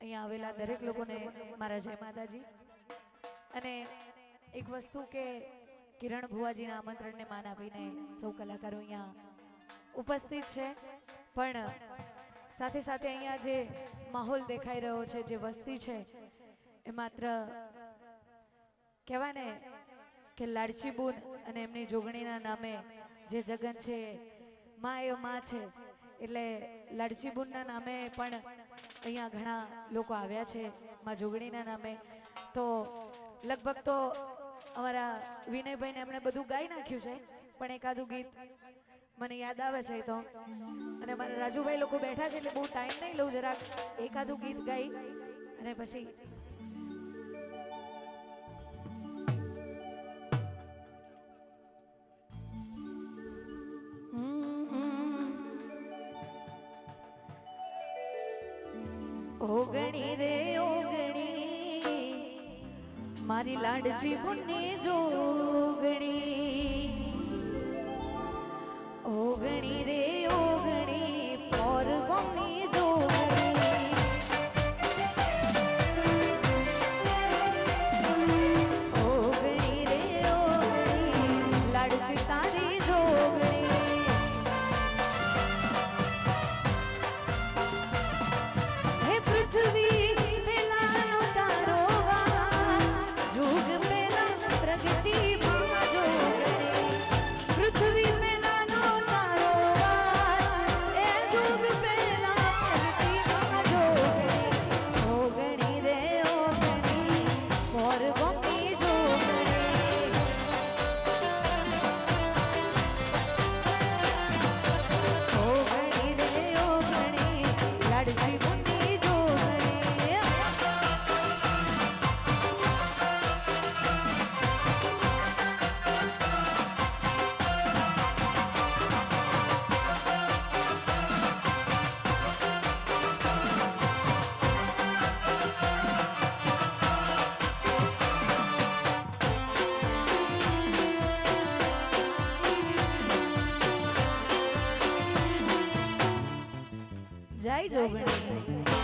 અહીંયા આવેલા દરેક લોકોને મારા જય માતાજી. અને એક વસ્તુ કે કિરણ ભુવાજીના આમંત્રણને માન આપીને સૌ કલાકારો અહીંયા ઉપસ્થિત છે. પણ સાથે સાથે અહીંયા જે માહોલ દેખાઈ રહ્યો છે જે વસ્તી છે એ માત્ર કહેવાય ને કે લાડચી બુન અને એમની જોગણીના નામે જે જગન છે માં એ માં છે એટલે લાડચી બુનના નામે પણ અહીંયા ઘણા લોકો આવ્યા છે, માં જોગણીના નામે. તો લગભગ તો અમારા વિનયભાઈને એમણે બધું ગાઈ નાખ્યું છે, પણ એકાદું ગીત મને યાદ આવે છે તો. અને મારા રાજુભાઈ લોકો બેઠા છે એટલે બહુ ટાઈમ નહીં લઉં જરાક. એકાદું ગીત ગાઈ અને પછી ઓગણી રે ઓગણી મારી લાડજી બુની જોગણી ઓગણી રે ઓગણી જય જોગણી નહોતા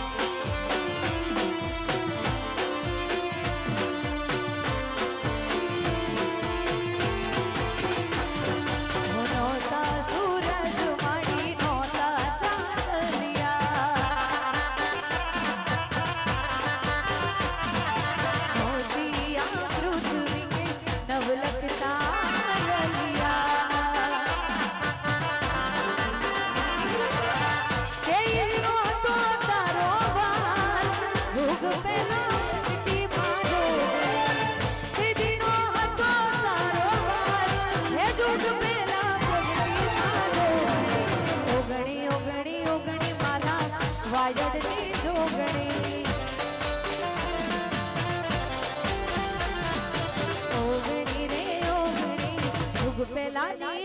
ನಾನೇ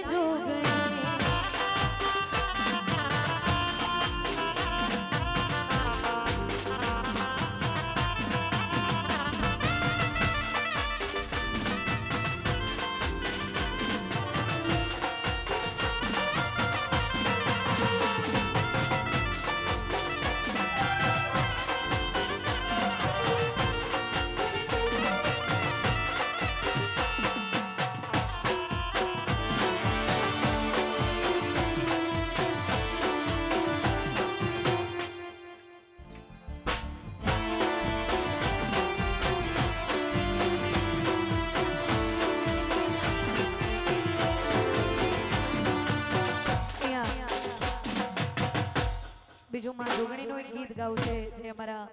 બીજું માં જોગણીનું એક ગીત ગાવું છે જે અમારા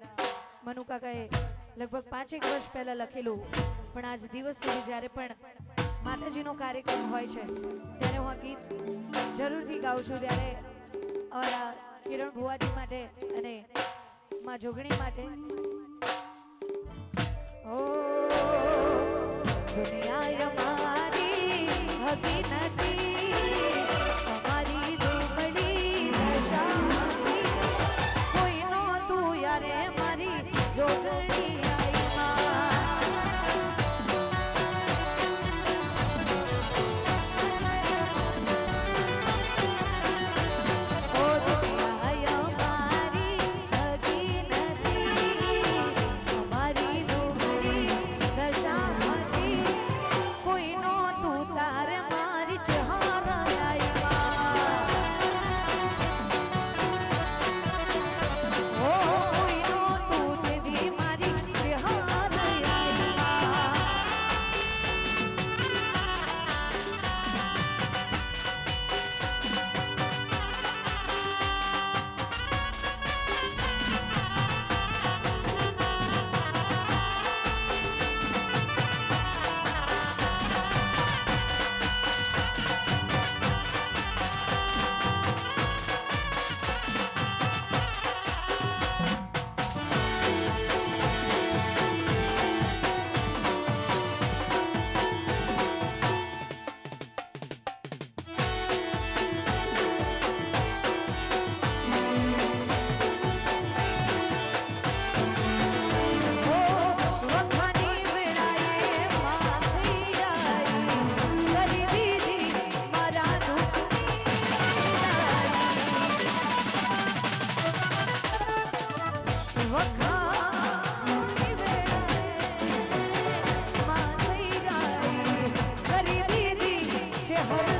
મનુ કાકાએ લગભગ પાંચેક વર્ષ પહેલા લખેલું. પણ આજ દિવસ સુધી જ્યારે પણ માતાજીનો કાર્યક્રમ હોય છે, ત્યારે હું આ ગીત જરૂરથી ગાઉં છું. ત્યારે અમારા કિરણ ભુવાજી માટે અને માં જોગણી માટે. ઓ, દુનિયા Bye.